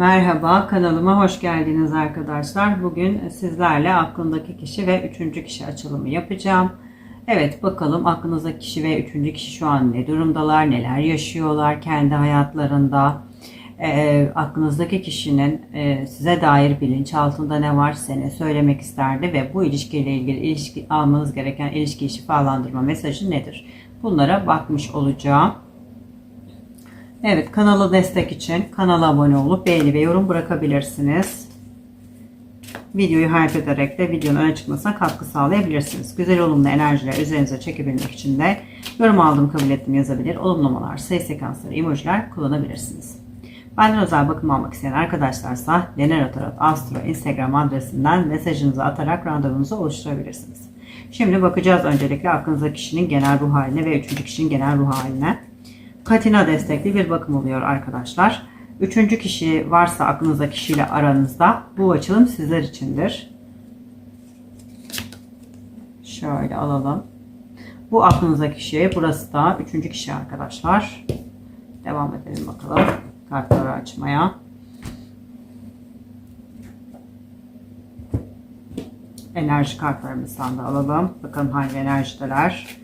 Merhaba kanalıma hoş geldiniz arkadaşlar. Bugün sizlerle aklındaki kişi ve üçüncü kişi açılımı yapacağım. Evet bakalım aklınızdaki kişi ve üçüncü kişi şu an ne durumdalar, neler yaşıyorlar kendi hayatlarında. Ee, aklınızdaki kişinin e, size dair bilinçaltında ne var size ne söylemek isterdi ve bu ilişkiyle ilgili ilişki almanız gereken ilişki şifalandırma mesajı nedir? Bunlara bakmış olacağım. Evet kanala destek için kanala abone olup beğeni ve yorum bırakabilirsiniz. Videoyu hype ederek de videonun öne çıkmasına katkı sağlayabilirsiniz. Güzel olumlu enerjiler üzerinize çekebilmek için de yorum aldım kabul ettim yazabilir. Olumlamalar, sayı sekansları, emojiler kullanabilirsiniz. Benden özel bakım almak isteyen arkadaşlarsa Lenero Instagram adresinden mesajınızı atarak randevunuzu oluşturabilirsiniz. Şimdi bakacağız öncelikle aklınızdaki kişinin genel ruh haline ve üçüncü kişinin genel ruh haline. Katina destekli bir bakım oluyor arkadaşlar. Üçüncü kişi varsa aklınızda kişiyle aranızda bu açılım sizler içindir. Şöyle alalım. Bu aklınızdaki kişi. Burası da üçüncü kişi arkadaşlar. Devam edelim bakalım. Kartları açmaya. Enerji kartlarımızdan da alalım. Bakalım hangi enerjideler.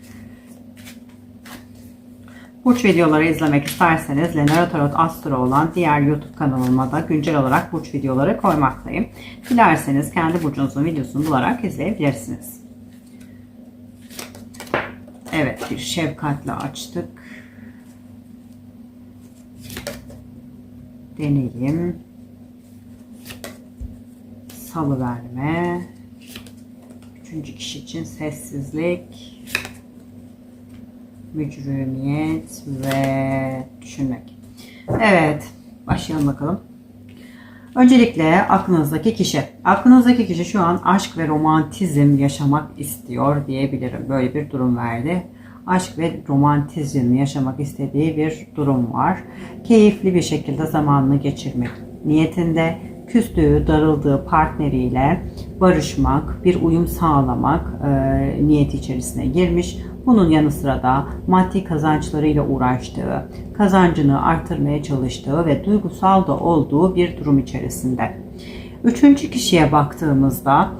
Burç videoları izlemek isterseniz Lenara Tarot Astro olan diğer YouTube kanalıma da güncel olarak burç videoları koymaktayım. Dilerseniz kendi burcunuzun videosunu bularak izleyebilirsiniz. Evet bir şefkatle açtık. Deneyelim. Salı verme. Üçüncü kişi için sessizlik mücrümiyet ve düşünmek. Evet, başlayalım bakalım. Öncelikle aklınızdaki kişi. Aklınızdaki kişi şu an aşk ve romantizm yaşamak istiyor diyebilirim. Böyle bir durum verdi. Aşk ve romantizm yaşamak istediği bir durum var. Keyifli bir şekilde zamanını geçirmek niyetinde küstüğü, darıldığı partneriyle barışmak, bir uyum sağlamak e, niyeti içerisine girmiş. Bunun yanı sıra da maddi kazançlarıyla uğraştığı, kazancını artırmaya çalıştığı ve duygusal da olduğu bir durum içerisinde. Üçüncü kişiye baktığımızda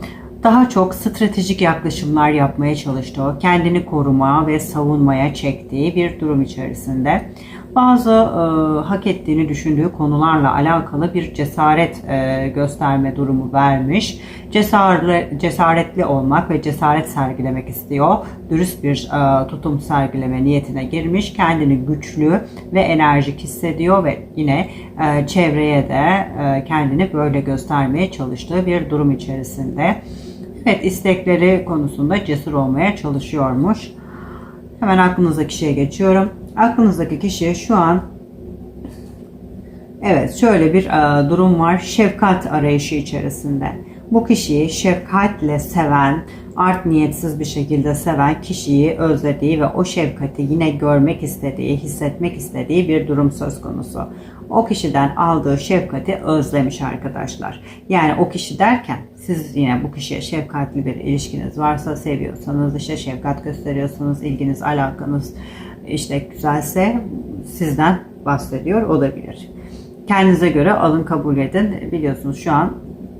daha çok stratejik yaklaşımlar yapmaya çalıştığı, kendini koruma ve savunmaya çektiği bir durum içerisinde bazı e, hak ettiğini düşündüğü konularla alakalı bir cesaret e, gösterme durumu vermiş. Cesaretli, cesaretli olmak ve cesaret sergilemek istiyor. Dürüst bir e, tutum sergileme niyetine girmiş. Kendini güçlü ve enerjik hissediyor ve yine e, çevreye de e, kendini böyle göstermeye çalıştığı bir durum içerisinde. Evet istekleri konusunda cesur olmaya çalışıyormuş. Hemen aklınızdaki kişiye geçiyorum. Aklınızdaki kişi şu an Evet şöyle bir e, durum var. Şefkat arayışı içerisinde. Bu kişiyi şefkatle seven, art niyetsiz bir şekilde seven kişiyi özlediği ve o şefkati yine görmek istediği, hissetmek istediği bir durum söz konusu. O kişiden aldığı şefkati özlemiş arkadaşlar. Yani o kişi derken siz yine bu kişiye şefkatli bir ilişkiniz varsa seviyorsanız işte şefkat gösteriyorsunuz, ilginiz, alakanız işte güzelse sizden bahsediyor olabilir. Kendinize göre alın kabul edin. Biliyorsunuz şu an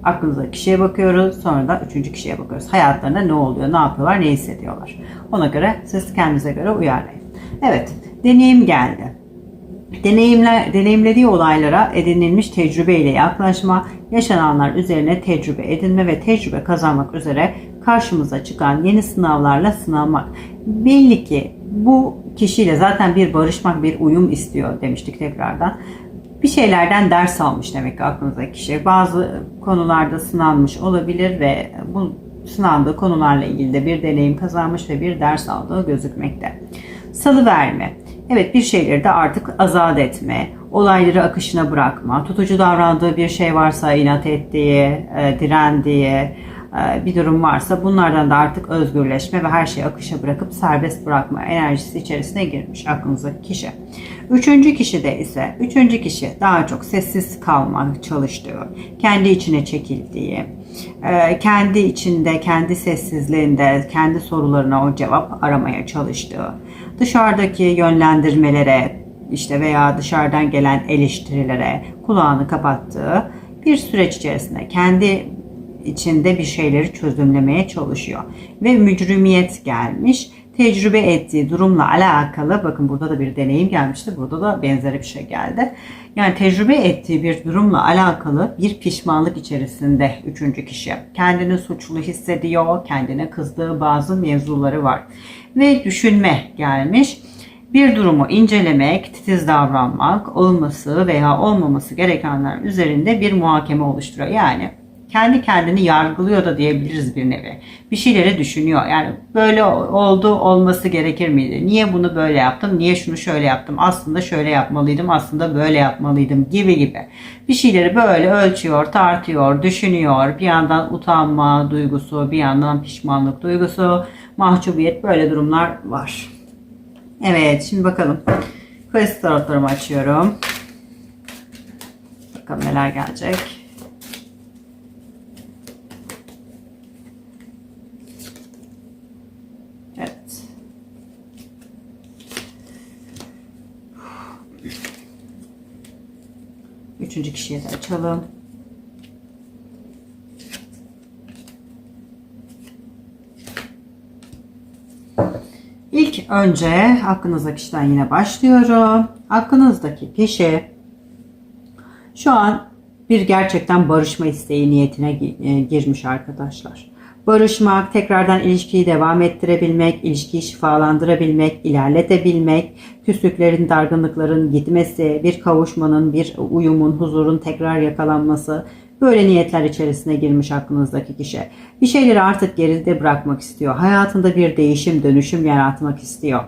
aklınızdaki kişiye bakıyoruz. Sonra da üçüncü kişiye bakıyoruz. Hayatlarında ne oluyor, ne yapıyorlar, ne hissediyorlar. Ona göre siz kendinize göre uyarlayın. Evet, deneyim geldi. Deneyimler, deneyimlediği olaylara edinilmiş tecrübeyle yaklaşma, yaşananlar üzerine tecrübe edinme ve tecrübe kazanmak üzere karşımıza çıkan yeni sınavlarla sınanmak. Belli ki bu kişiyle zaten bir barışmak, bir uyum istiyor demiştik tekrardan. Bir şeylerden ders almış demek ki aklınızdaki kişi. Bazı konularda sınanmış olabilir ve bu sınandığı konularla ilgili de bir deneyim kazanmış ve bir ders aldığı gözükmekte. Salı verme. Evet bir şeyleri de artık azat etme, olayları akışına bırakma, tutucu davrandığı bir şey varsa inat ettiği, e, direndiği bir durum varsa bunlardan da artık özgürleşme ve her şeyi akışa bırakıp serbest bırakma enerjisi içerisine girmiş aklınızdaki kişi. Üçüncü kişi de ise, üçüncü kişi daha çok sessiz kalmak çalıştığı, kendi içine çekildiği, e, kendi içinde, kendi sessizliğinde, kendi sorularına o cevap aramaya çalıştığı, dışarıdaki yönlendirmelere işte veya dışarıdan gelen eleştirilere kulağını kapattığı bir süreç içerisinde kendi içinde bir şeyleri çözümlemeye çalışıyor. Ve mücrimiyet gelmiş. Tecrübe ettiği durumla alakalı bakın burada da bir deneyim gelmişti. Burada da benzeri bir şey geldi. Yani tecrübe ettiği bir durumla alakalı bir pişmanlık içerisinde üçüncü kişi. Kendini suçlu hissediyor. Kendine kızdığı bazı mevzuları var. Ve düşünme gelmiş bir durumu incelemek, titiz davranmak, olması veya olmaması gerekenler üzerinde bir muhakeme oluşturuyor. Yani kendi kendini yargılıyor da diyebiliriz bir nevi. Bir şeyleri düşünüyor. Yani böyle oldu olması gerekir miydi? Niye bunu böyle yaptım? Niye şunu şöyle yaptım? Aslında şöyle yapmalıydım. Aslında böyle yapmalıydım gibi gibi. Bir şeyleri böyle ölçüyor, tartıyor, düşünüyor. Bir yandan utanma duygusu, bir yandan pişmanlık duygusu, mahcubiyet böyle durumlar var. Evet şimdi bakalım. Klasik tarotlarımı açıyorum. Bakalım neler gelecek. Evet. De açalım. İlk önce aklınızdaki kişiden yine başlıyorum. Aklınızdaki kişi şu an bir gerçekten barışma isteği niyetine e, girmiş arkadaşlar. Barışmak, tekrardan ilişkiyi devam ettirebilmek, ilişkiyi şifalandırabilmek, ilerletebilmek, küslüklerin, dargınlıkların gitmesi, bir kavuşmanın, bir uyumun, huzurun tekrar yakalanması, Böyle niyetler içerisine girmiş aklınızdaki kişi. Bir şeyleri artık geride bırakmak istiyor. Hayatında bir değişim, dönüşüm yaratmak istiyor.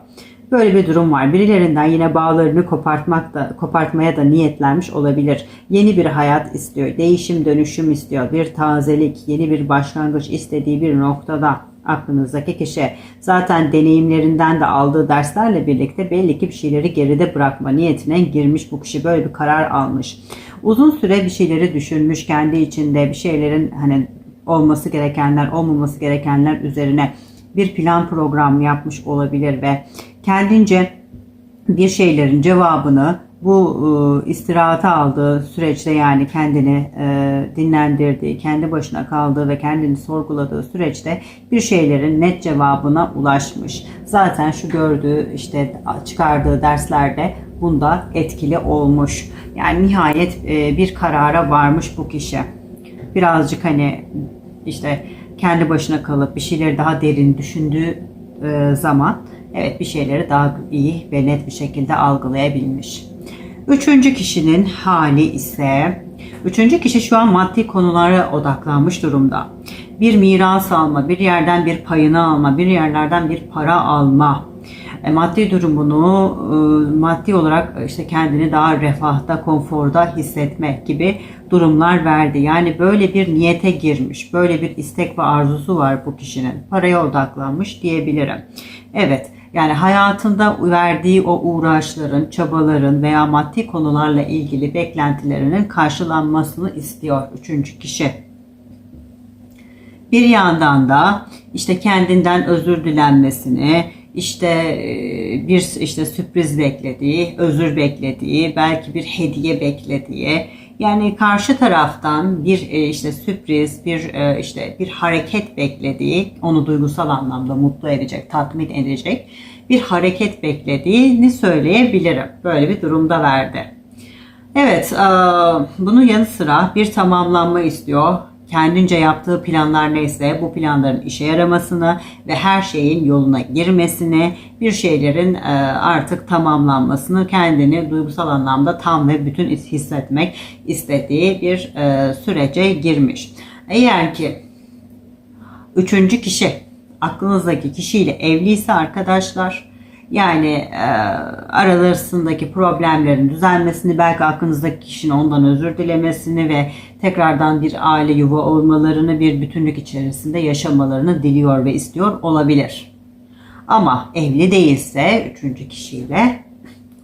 Böyle bir durum var. Birilerinden yine bağlarını kopartmak da kopartmaya da niyetlenmiş olabilir. Yeni bir hayat istiyor. Değişim, dönüşüm istiyor. Bir tazelik, yeni bir başlangıç istediği bir noktada aklınızdaki kişi zaten deneyimlerinden de aldığı derslerle birlikte belli ki bir şeyleri geride bırakma niyetine girmiş bu kişi böyle bir karar almış. Uzun süre bir şeyleri düşünmüş kendi içinde bir şeylerin hani olması gerekenler olmaması gerekenler üzerine bir plan program yapmış olabilir ve kendince bir şeylerin cevabını bu e, istirahata aldığı süreçte yani kendini e, dinlendirdiği, kendi başına kaldığı ve kendini sorguladığı süreçte bir şeylerin net cevabına ulaşmış. Zaten şu gördüğü işte çıkardığı derslerde bunda etkili olmuş. Yani nihayet e, bir karara varmış bu kişi. Birazcık hani işte kendi başına kalıp bir şeyleri daha derin düşündüğü e, zaman evet bir şeyleri daha iyi ve net bir şekilde algılayabilmiş. Üçüncü kişinin hali ise üçüncü kişi şu an maddi konulara odaklanmış durumda. Bir miras alma, bir yerden bir payını alma, bir yerlerden bir para alma, e, maddi durumunu e, maddi olarak işte kendini daha refahta, konforda hissetmek gibi durumlar verdi. Yani böyle bir niyete girmiş, böyle bir istek ve arzusu var bu kişinin. Paraya odaklanmış diyebilirim. Evet, yani hayatında verdiği o uğraşların, çabaların veya maddi konularla ilgili beklentilerinin karşılanmasını istiyor üçüncü kişi. Bir yandan da işte kendinden özür dilenmesini, işte e, bir işte sürpriz beklediği, özür beklediği, belki bir hediye beklediği, yani karşı taraftan bir e, işte sürpriz, bir e, işte bir hareket beklediği, onu duygusal anlamda mutlu edecek, tatmin edecek bir hareket beklediğini söyleyebilirim. Böyle bir durumda verdi. Evet, bunun yanı sıra bir tamamlanma istiyor kendince yaptığı planlar neyse bu planların işe yaramasını ve her şeyin yoluna girmesini, bir şeylerin e, artık tamamlanmasını kendini duygusal anlamda tam ve bütün hissetmek istediği bir e, sürece girmiş. Eğer ki üçüncü kişi aklınızdaki kişiyle evliyse arkadaşlar yani e, aralarındaki problemlerin düzelmesini, belki aklınızdaki kişinin ondan özür dilemesini ve tekrardan bir aile yuva olmalarını, bir bütünlük içerisinde yaşamalarını diliyor ve istiyor olabilir. Ama evli değilse üçüncü kişiyle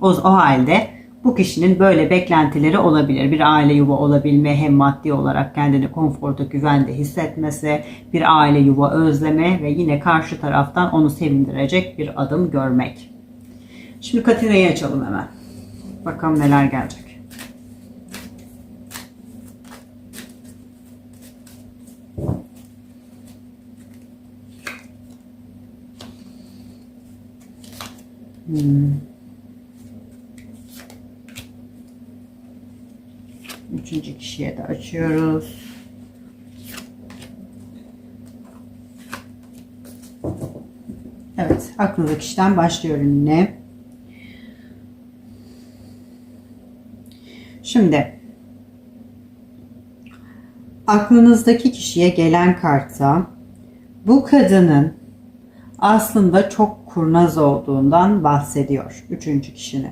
o, o halde bu kişinin böyle beklentileri olabilir. Bir aile yuva olabilme, hem maddi olarak kendini konforda, güvende hissetmesi, bir aile yuva özleme ve yine karşı taraftan onu sevindirecek bir adım görmek. Şimdi Katina'yı açalım hemen. Bakalım neler gelecek. Hmm. Üçüncü kişiye de açıyoruz. Evet, aklınızdaki kişiden başlıyorum yine. Şimdi aklınızdaki kişiye gelen kartta bu kadının aslında çok kurnaz olduğundan bahsediyor üçüncü kişinin.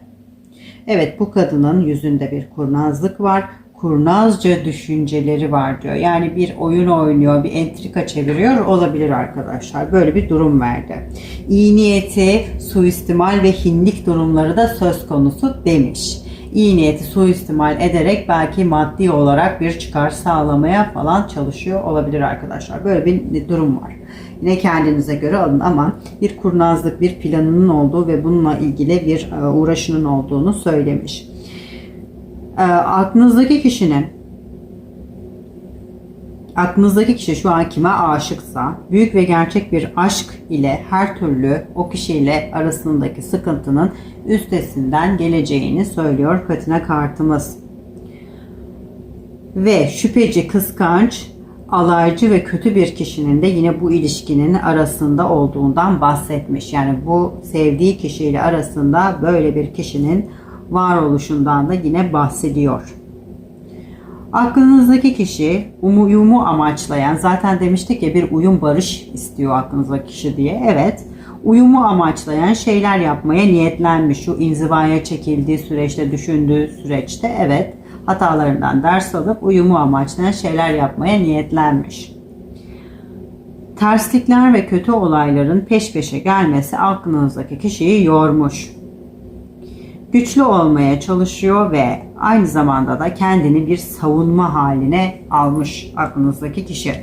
Evet bu kadının yüzünde bir kurnazlık var. Kurnazca düşünceleri var diyor. Yani bir oyun oynuyor, bir entrika çeviriyor olabilir arkadaşlar. Böyle bir durum verdi. İyi niyeti, suistimal ve hinlik durumları da söz konusu demiş. İyi niyeti suistimal ederek belki maddi olarak bir çıkar sağlamaya falan çalışıyor olabilir arkadaşlar. Böyle bir durum var. Yine kendinize göre alın ama bir kurnazlık, bir planının olduğu ve bununla ilgili bir e, uğraşının olduğunu söylemiş. E, aklınızdaki kişinin aklınızdaki kişi şu an kime aşıksa büyük ve gerçek bir aşk ile her türlü o kişiyle arasındaki sıkıntının üstesinden geleceğini söylüyor Katina kartımız. Ve şüpheci, kıskanç, alaycı ve kötü bir kişinin de yine bu ilişkinin arasında olduğundan bahsetmiş. Yani bu sevdiği kişiyle arasında böyle bir kişinin varoluşundan da yine bahsediyor. Aklınızdaki kişi uyumu amaçlayan, zaten demiştik ya bir uyum barış istiyor aklınızdaki kişi diye. Evet, uyumu amaçlayan şeyler yapmaya niyetlenmiş. Şu inzivaya çekildiği süreçte, düşündüğü süreçte evet hatalarından ders alıp uyumu amaçlayan şeyler yapmaya niyetlenmiş. Terslikler ve kötü olayların peş peşe gelmesi aklınızdaki kişiyi yormuş. Güçlü olmaya çalışıyor ve aynı zamanda da kendini bir savunma haline almış aklınızdaki kişi.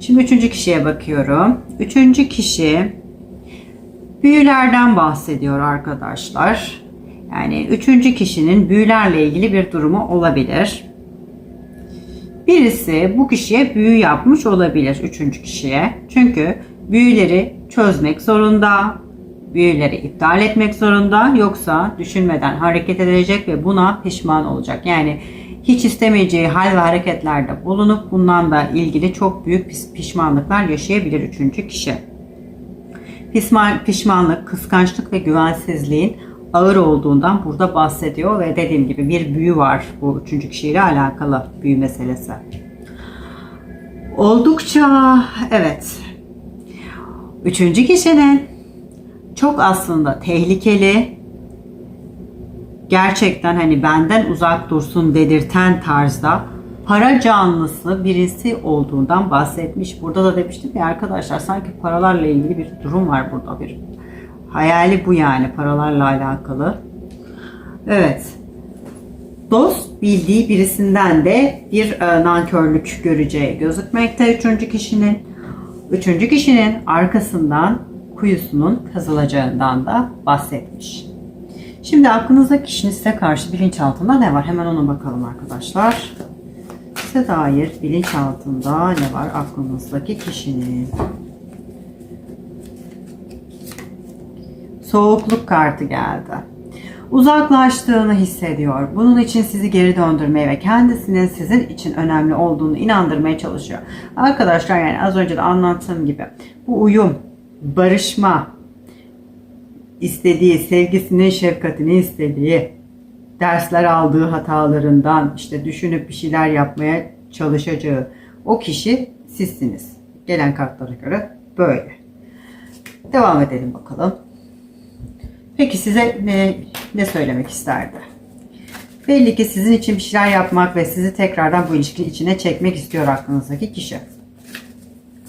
Şimdi üçüncü kişiye bakıyorum. Üçüncü kişi büyülerden bahsediyor arkadaşlar. Yani üçüncü kişinin büyülerle ilgili bir durumu olabilir. Birisi bu kişiye büyü yapmış olabilir üçüncü kişiye. Çünkü büyüleri çözmek zorunda, büyüleri iptal etmek zorunda yoksa düşünmeden hareket edecek ve buna pişman olacak. Yani hiç istemeyeceği hal ve hareketlerde bulunup bundan da ilgili çok büyük pişmanlıklar yaşayabilir üçüncü kişi. Pişmanlık, kıskançlık ve güvensizliğin ağır olduğundan burada bahsediyor ve dediğim gibi bir büyü var bu üçüncü kişiyle alakalı büyü meselesi. Oldukça evet üçüncü kişinin çok aslında tehlikeli gerçekten hani benden uzak dursun dedirten tarzda para canlısı birisi olduğundan bahsetmiş. Burada da demiştim ya arkadaşlar sanki paralarla ilgili bir durum var burada bir Hayali bu yani paralarla alakalı. Evet. Dost bildiği birisinden de bir e, nankörlük göreceği gözükmekte üçüncü kişinin. Üçüncü kişinin arkasından kuyusunun kazılacağından da bahsetmiş. Şimdi aklınızda kişinin size karşı bilinçaltında ne var? Hemen ona bakalım arkadaşlar. Size dair bilinçaltında ne var aklınızdaki kişinin? soğukluk kartı geldi. Uzaklaştığını hissediyor. Bunun için sizi geri döndürmeye ve kendisinin sizin için önemli olduğunu inandırmaya çalışıyor. Arkadaşlar yani az önce de anlattığım gibi bu uyum, barışma, istediği, sevgisinin, şefkatini istediği, dersler aldığı hatalarından işte düşünüp bir şeyler yapmaya çalışacağı o kişi sizsiniz. Gelen kartlara göre böyle. Devam edelim bakalım. Peki size ne, ne söylemek isterdi? Belli ki sizin için bir şeyler yapmak ve sizi tekrardan bu ilişkinin içine çekmek istiyor aklınızdaki kişi.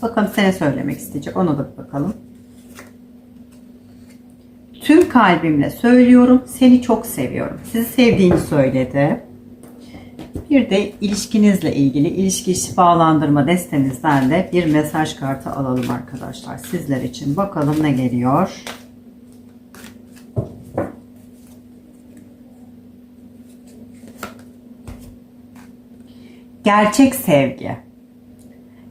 Bakalım size söylemek isteyecek. Ona da bakalım. Tüm kalbimle söylüyorum. Seni çok seviyorum. Sizi sevdiğini söyledi. Bir de ilişkinizle ilgili ilişki şifalandırma destemizden de bir mesaj kartı alalım arkadaşlar. Sizler için bakalım ne geliyor. Gerçek sevgi.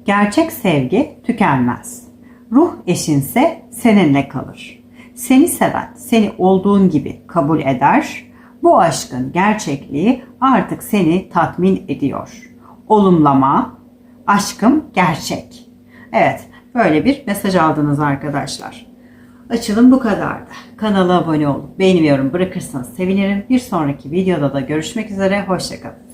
Gerçek sevgi tükenmez. Ruh eşinse seninle kalır. Seni seven, seni olduğun gibi kabul eder. Bu aşkın gerçekliği artık seni tatmin ediyor. Olumlama, aşkım gerçek. Evet, böyle bir mesaj aldınız arkadaşlar. Açılım bu kadardı. Kanala abone olup beğeni yorum bırakırsanız sevinirim. Bir sonraki videoda da görüşmek üzere. Hoşçakalın.